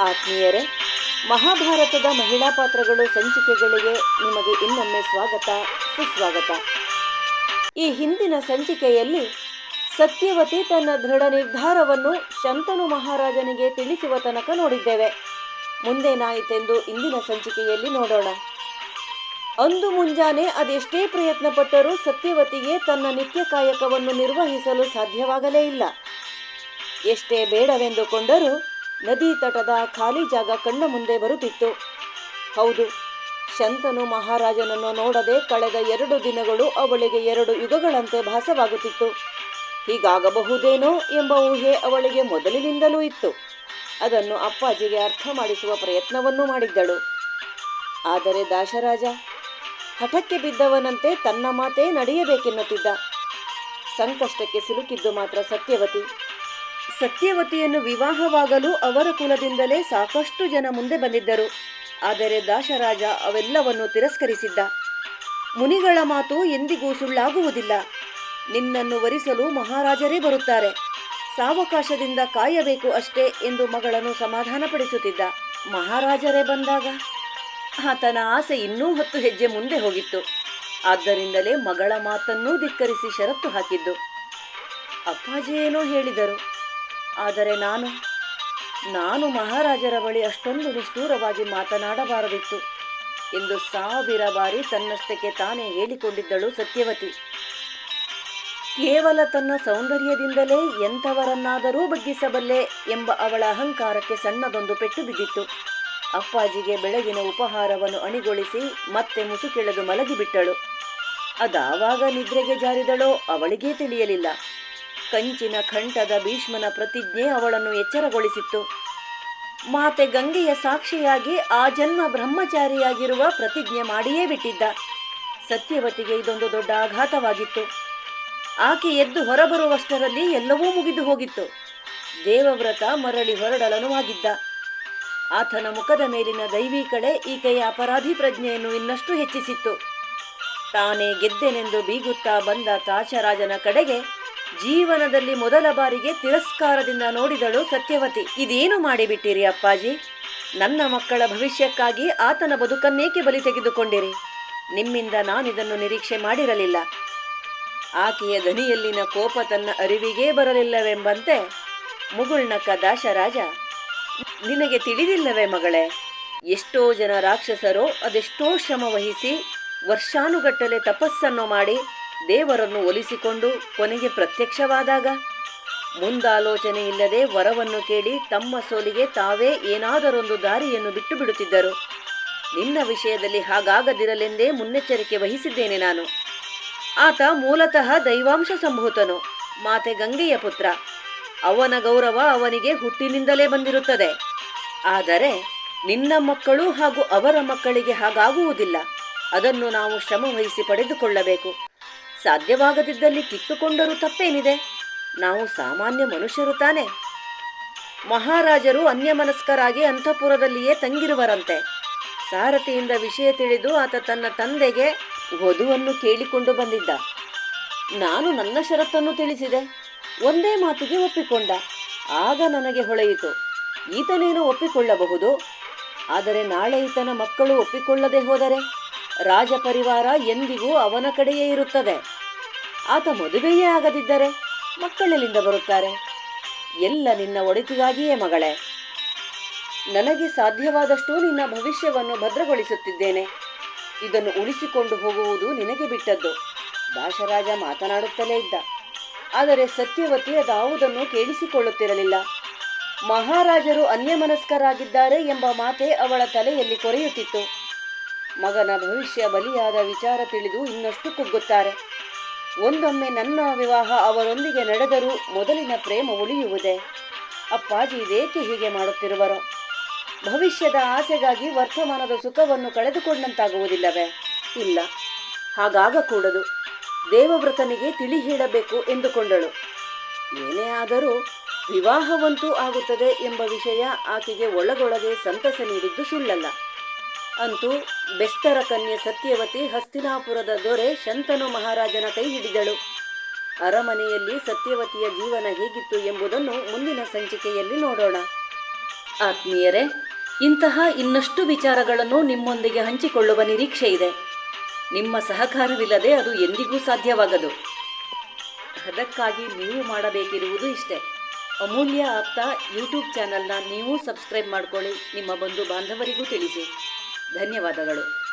ಆತ್ಮೀಯರೇ, ಮಹಾಭಾರತದ ಮಹಿಳಾ ಪಾತ್ರಗಳು ಸಂಚಿಕೆಗಳಿಗೆ ನಿಮಗೆ ಇನ್ನೊಮ್ಮೆ ಸ್ವಾಗತ, ಸುಸ್ವಾಗತ. ಈ ಹಿಂದಿನ ಸಂಚಿಕೆಯಲ್ಲಿ ಸತ್ಯವತಿ ತನ್ನ ದೃಢ ನಿರ್ಧಾರವನ್ನು ಶಂತನು ಮಹಾರಾಜನಿಗೆ ತಿಳಿಸುವ ತನಕ ನೋಡಿದ್ದೇವೆ. ಮುಂದೇನಾಯಿತೆಂದು ಇಂದಿನ ಸಂಚಿಕೆಯಲ್ಲಿ ನೋಡೋಣ. ಅಂದು ಮುಂಜಾನೆ ಅದೆಷ್ಟೇ ಪ್ರಯತ್ನ ಪಟ್ಟರೂ ಸತ್ಯವತಿಗೆ ತನ್ನ ನಿತ್ಯ ಕಾಯಕವನ್ನು ನಿರ್ವಹಿಸಲು ಸಾಧ್ಯವಾಗಲೇ ಇಲ್ಲ. ಎಷ್ಟೇ ಬೇಡವೆಂದುಕೊಂಡರೂ ನದಿ ತಟದ ಖಾಲಿ ಜಾಗ ಕಣ್ಣ ಮುಂದೆ ಬರುತ್ತಿತ್ತು. ಹೌದು, ಶಂತನು ಮಹಾರಾಜನನ್ನು ನೋಡದೆ ಕಳೆದ ಎರಡು ದಿನಗಳು ಅವಳಿಗೆ ಎರಡು ಯುಗಗಳಂತೆ ಭಾಸವಾಗುತ್ತಿತ್ತು. ಹೀಗಾಗಬಹುದೇನೋ ಎಂಬ ಊಹೆ ಅವಳಿಗೆ ಮೊದಲಿನಿಂದಲೂ ಇತ್ತು. ಅದನ್ನು ಅಪ್ಪಾಜಿಗೆ ಅರ್ಥ ಮಾಡಿಸುವ ಪ್ರಯತ್ನವನ್ನೂ ಮಾಡಿದ್ದಳು. ಆದರೆ ದಾಶರಾಜ, ಹಠಕ್ಕೆ ಬಿದ್ದವನಂತೆ ತನ್ನ ಮಾತೇ ನಡೆಯಬೇಕೆನ್ನುತ್ತಿದ್ದ. ಸಂಕಷ್ಟಕ್ಕೆ ಸಿಲುಕಿದ್ದು ಮಾತ್ರ ಸತ್ಯವತಿ. ಸತ್ಯವತಿಯನ್ನು ವಿವಾಹವಾಗಲು ಅವರ ಕುಲದಿಂದಲೇ ಸಾಕಷ್ಟು ಜನ ಮುಂದೆ ಬಂದಿದ್ದರು. ಆದರೆ ದಾಶರಾಜ ಅವೆಲ್ಲವನ್ನು ತಿರಸ್ಕರಿಸಿದ್ದ. ಮುನಿಗಳ ಮಾತು ಎಂದಿಗೂ ಸುಳ್ಳಾಗುವುದಿಲ್ಲ. ನಿನ್ನನ್ನು ವರಿಸಲು ಮಹಾರಾಜರೇ ಬರುತ್ತಾರೆ. ಸಾವಕಾಶದಿಂದ ಕಾಯಬೇಕು ಅಷ್ಟೇ ಎಂದು ಮಗಳನ್ನು ಸಮಾಧಾನಪಡಿಸುತ್ತಿದ್ದ. ಮಹಾರಾಜರೇ ಬಂದಾಗ? ಆತನ ಆಸೆ ಇನ್ನೂ ಹತ್ತು ಹೆಜ್ಜೆ ಮುಂದೆ ಹೋಗಿತ್ತು. ಆದ್ದರಿಂದಲೇ ಮಗಳ ಮಾತನ್ನೂ ಧಿಕ್ಕರಿಸಿ ಷರತ್ತು ಹಾಕಿದ್ದು. ಅಪ್ಪಾಜಿ ಏನೋ ಹೇಳಿದರು. ಆದರೆ ನಾನು ನಾನು ಮಹಾರಾಜರ ಬಳಿ ಅಷ್ಟೊಂದು ನಿಷ್ಠೂರವಾಗಿ ಮಾತನಾಡಬಾರದಿತ್ತು. ಎಂದು ಸಾವಿರ ಬಾರಿ ತನ್ನಷ್ಟಕ್ಕೆ ತಾನೇ ಹೇಳಿಕೊಂಡಿದ್ದಳು ಸತ್ಯವತಿ. ಕೇವಲ ತನ್ನ ಸೌಂದರ್ಯದಿಂದಲೇ ಎಂಥವರನ್ನಾದರೂ ಬಗ್ಗಿಸಬಲ್ಲೆ ಎಂಬ ಅವಳ ಅಹಂಕಾರಕ್ಕೆ ಸಣ್ಣದೊಂದು ಪೆಟ್ಟು ಬಿದ್ದಿತ್ತು. ಅಪ್ಪಾಜಿಗೆ ಬೆಳಗಿನ ಉಪಹಾರವನ್ನು ಅಣಿಗೊಳಿಸಿ ಮತ್ತೆ ಮುಸುಕೆಳೆದು ಮಲಗಿಬಿಟ್ಟಳು. ಅದಾವಾಗ ನಿದ್ರೆಗೆ ಜಾರಿದಳೋ ಅವಳಿಗೇ ತಿಳಿಯಲಿಲ್ಲ. ಕಂಚಿನ ಕಂಠದ ಭೀಷ್ಮನ ಪ್ರತಿಜ್ಞೆ ಅವಳನ್ನು ಎಚ್ಚರಗೊಳಿಸಿತ್ತು. ಮಾತೆ ಗಂಗೆಯ ಸಾಕ್ಷಿಯಾಗಿ ಆ ಜನ್ಮ ಬ್ರಹ್ಮಚಾರಿಯಾಗಿರುವ ಪ್ರತಿಜ್ಞೆ ಮಾಡಿಯೇ ಬಿಟ್ಟಿದ್ದ. ಸತ್ಯವತಿಗೆ ಇದೊಂದು ದೊಡ್ಡ ಆಘಾತವಾಗಿತ್ತು. ಆಕೆ ಎದ್ದು ಹೊರಬರುವಷ್ಟರಲ್ಲಿ ಎಲ್ಲವೂ ಮುಗಿದು ಹೋಗಿತ್ತು. ದೇವವ್ರತ ಮರಳಿ ಹೊರಡಲನುವಾಗಿದ್ದ ಆತನ ಮುಖದ ಮೇಲಿನ ದೈವಿ ಕಳೆ ಈಕೆಯ ಅಪರಾಧಿ ಪ್ರಜ್ಞೆಯನ್ನು ಇನ್ನಷ್ಟು ಹೆಚ್ಚಿಸಿತ್ತು. ತಾನೇ ಗೆದ್ದೆನೆಂದು ಬೀಗುತ್ತಾ ಬಂದ ತಾಚರಾಜನ ಕಡೆಗೆ ಜೀವನದಲ್ಲಿ ಮೊದಲ ಬಾರಿಗೆ ತಿರಸ್ಕಾರದಿಂದ ನೋಡಿದಳು ಸತ್ಯವತಿ. ಇದೇನು ಮಾಡಿಬಿಟ್ಟಿರಿ ಅಪ್ಪಾಜಿ? ನನ್ನ ಮಕ್ಕಳ ಭವಿಷ್ಯಕ್ಕಾಗಿ ಆತನ ಬದುಕನ್ನೇಕೆ ಬಲಿ ತೆಗೆದುಕೊಂಡಿರಿ? ನಿಮ್ಮಿಂದ ನಾನಿದನ್ನು ನಿರೀಕ್ಷೆ ಮಾಡಿರಲಿಲ್ಲ. ಆಕೆಯ ದನಿಯಲ್ಲಿನ ಕೋಪ ತನ್ನ ಅರಿವಿಗೇ ಬರಲಿಲ್ಲವೆಂಬಂತೆ ಮುಗುಳ್ನಕ್ಕ ದಾಶರಾಜ ನಿನಗೆ ತಿಳಿದಿಲ್ಲವೇ ಮಗಳೇ? ಎಷ್ಟೋ ಜನ ರಾಕ್ಷಸರು ಅದೆಷ್ಟೋ ಶ್ರಮ ವಹಿಸಿ ವರ್ಷಾನುಗಟ್ಟಲೆ ತಪಸ್ಸನ್ನು ಮಾಡಿ ದೇವರನ್ನು ಒಲಿಸಿಕೊಂಡು ಕೊನೆಗೆ ಪ್ರತ್ಯಕ್ಷವಾದಾಗ? ಮುಂದಾಲೋಚನೆ ಇಲ್ಲದೆ ವರವನ್ನು ಕೇಳಿ ತಮ್ಮ ಸೋಲಿಗೆ ತಾವೇ ಏನಾದರೊಂದು ದಾರಿಯನ್ನು ಬಿಟ್ಟು ಬಿಡುತ್ತಿದ್ದರು ನಿನ್ನ ವಿಷಯದಲ್ಲಿ ಹಾಗಾಗದಿರಲೆಂದೇ ಮುನ್ನೆಚ್ಚರಿಕೆ ವಹಿಸಿದ್ದೇನೆ ನಾನು. ಆತ ಮೂಲತಃ ದೈವಾಂಶ ಸಂಭೂತನು, ಮಾತೆ ಗಂಗೆಯ ಪುತ್ರ. ಅವನ ಗೌರವ ಅವನಿಗೆ ಹುಟ್ಟಿನಿಂದಲೇ ಬಂದಿರುತ್ತದೆ. ಆದರೆ ನಿನ್ನ ಮಕ್ಕಳು ಹಾಗೂ ಅವರ ಮಕ್ಕಳಿಗೆ ಹಾಗಾಗುವುದಿಲ್ಲ. ಅದನ್ನು ನಾವು ಶ್ರಮವಹಿಸಿ ಪಡೆದುಕೊಳ್ಳಬೇಕು. ಸಾಧ್ಯವಾಗದಿದ್ದಲ್ಲಿ ಕಿತ್ತುಕೊಂಡರೂ ತಪ್ಪೇನಿದೆ? ನಾವು ಸಾಮಾನ್ಯ ಮನುಷ್ಯರು ತಾನೆ. ಮಹಾರಾಜರು ಅನ್ಯಮನಸ್ಕರಾಗಿ ಅಂತಃಪುರದಲ್ಲಿಯೇ ತಂಗಿರುವರಂತೆ. ಸಾರಥಿಯಿಂದ ವಿಷಯ ತಿಳಿದು ಆತ ತನ್ನ ತಂದೆಗೆ ವಧುವನ್ನು ಕೇಳಿಕೊಂಡು ಬಂದಿದ್ದ. ನಾನು ನನ್ನ ಷರತ್ತನ್ನು ತಿಳಿಸಿದೆ. ಒಂದೇ ಮಾತಿಗೆ ಒಪ್ಪಿಕೊಂಡ. ಆಗ ನನಗೆ ಹೊಳೆಯಿತು. ಈತನೇನು ಒಪ್ಪಿಕೊಳ್ಳಬಹುದು? ಆದರೆ ನಾಳೆ ಈತನ ಮಕ್ಕಳು ಒಪ್ಪಿಕೊಳ್ಳದೆ ಹೋದರೆ? ರಾಜಪರಿವಾರ ಎಂದಿಗೂ ಅವನ ಕಡೆಯೇ ಇರುತ್ತದೆ. ಆತ ಮದುವೆಯೇ ಆಗದಿದ್ದರೆ ಮಕ್ಕಳೆಲ್ಲಿಂದ ಬರುತ್ತಾರೆ. ಎಲ್ಲ ನಿನ್ನ ಒಡೆತಿಗಾಗಿಯೇ ಮಗಳೇ. ನನಗೆ ಸಾಧ್ಯವಾದಷ್ಟು ನಿನ್ನ ಭವಿಷ್ಯವನ್ನು ಭದ್ರಗೊಳಿಸುತ್ತಿದ್ದೇನೆ. ಇದನ್ನು ಉಳಿಸಿಕೊಂಡು ಹೋಗುವುದು ನಿನಗೆ ಬಿಟ್ಟದ್ದು. ದಾಶರಾಜ ಮಾತನಾಡುತ್ತಲೇ ಇದ್ದ. ಆದರೆ ಸತ್ಯವತಿ ಅದಾವುದನ್ನು ಕೇಳಿಸಿಕೊಳ್ಳುತ್ತಿರಲಿಲ್ಲ. ಮಹಾರಾಜರು ಅನ್ಯಮನಸ್ಕರಾಗಿದ್ದಾರೆ ಎಂಬ ಮಾತೆ ಅವಳ ತಲೆಯಲ್ಲಿ ಕೊರೆಯುತ್ತಿತ್ತು. ಮಗನ ಭವಿಷ್ಯ ಬಲಿಯಾದ ವಿಚಾರ ತಿಳಿದು ಇನ್ನಷ್ಟು ಕುಗ್ಗುತ್ತಾರೆ. ಒಂದೊಮ್ಮೆ ನನ್ನ ವಿವಾಹ ಅವರೊಂದಿಗೆ ನಡೆದರೂ ಮೊದಲಿನ ಪ್ರೇಮ ಉಳಿಯುವುದೇ? ಅಪ್ಪಾಜಿ ಇದೇಕೆ ಹೀಗೆ ಮಾಡುತ್ತಿರುವರು? ಭವಿಷ್ಯದ ಆಸೆಗಾಗಿ ವರ್ತಮಾನದ ಸುಖವನ್ನು ಕಳೆದುಕೊಂಡಂತಾಗುವುದಿಲ್ಲವೇ? ಇಲ್ಲ. ಹಾಗಾಗಕೂಡದು ದೇವವ್ರತನಿಗೆ ತಿಳಿ ಹೇಳಬೇಕು ಎಂದುಕೊಂಡಳು. ಏನೇ ಆದರೂ ವಿವಾಹವಂತೂ ಆಗುತ್ತದೆ ಎಂಬ ವಿಷಯ ಆಕೆಗೆ ಒಳಗೊಳಗೆ ಸಂತಸ ನೀಡಿದ್ದು ಸುಳ್ಳಲ್ಲ. ಅಂತೂ ಬೆಸ್ತರ ಕನ್ಯೆ ಸತ್ಯವತಿ ಹಸ್ತಿನಾಪುರದ ದೊರೆ ಶಂತನು ಮಹಾರಾಜನ ಕೈ ಹಿಡಿದಳು. ಅರಮನೆಯಲ್ಲಿ ಸತ್ಯವತಿಯ ಜೀವನ ಹೇಗಿತ್ತು ಎಂಬುದನ್ನು ಮುಂದಿನ ಸಂಚಿಕೆಯಲ್ಲಿ ನೋಡೋಣ. ಆತ್ಮೀಯರೇ, ಇಂತಹ ಇನ್ನಷ್ಟು ವಿಚಾರಗಳನ್ನು ನಿಮ್ಮೊಂದಿಗೆ ಹಂಚಿಕೊಳ್ಳುವ ನಿರೀಕ್ಷೆ ಇದೆ. ನಿಮ್ಮ ಸಹಕಾರವಿಲ್ಲದೆ ಅದು ಎಂದಿಗೂ ಸಾಧ್ಯವಾಗದು. ಅದಕ್ಕಾಗಿ ನೀವು ಮಾಡಬೇಕಿರುವುದು ಇಷ್ಟೇ. ಅಮೂಲ್ಯ ಆಪ್ತ ಯೂಟ್ಯೂಬ್ ಚಾನಲ್ನ ನೀವು ಸಬ್ಸ್ಕ್ರೈಬ್ ಮಾಡ್ಕೊಳ್ಳಿ. ನಿಮ್ಮ ಬಂಧು ಬಾಂಧವರಿಗೂ ತಿಳಿಸಿ. ಧನ್ಯವಾದಗಳು.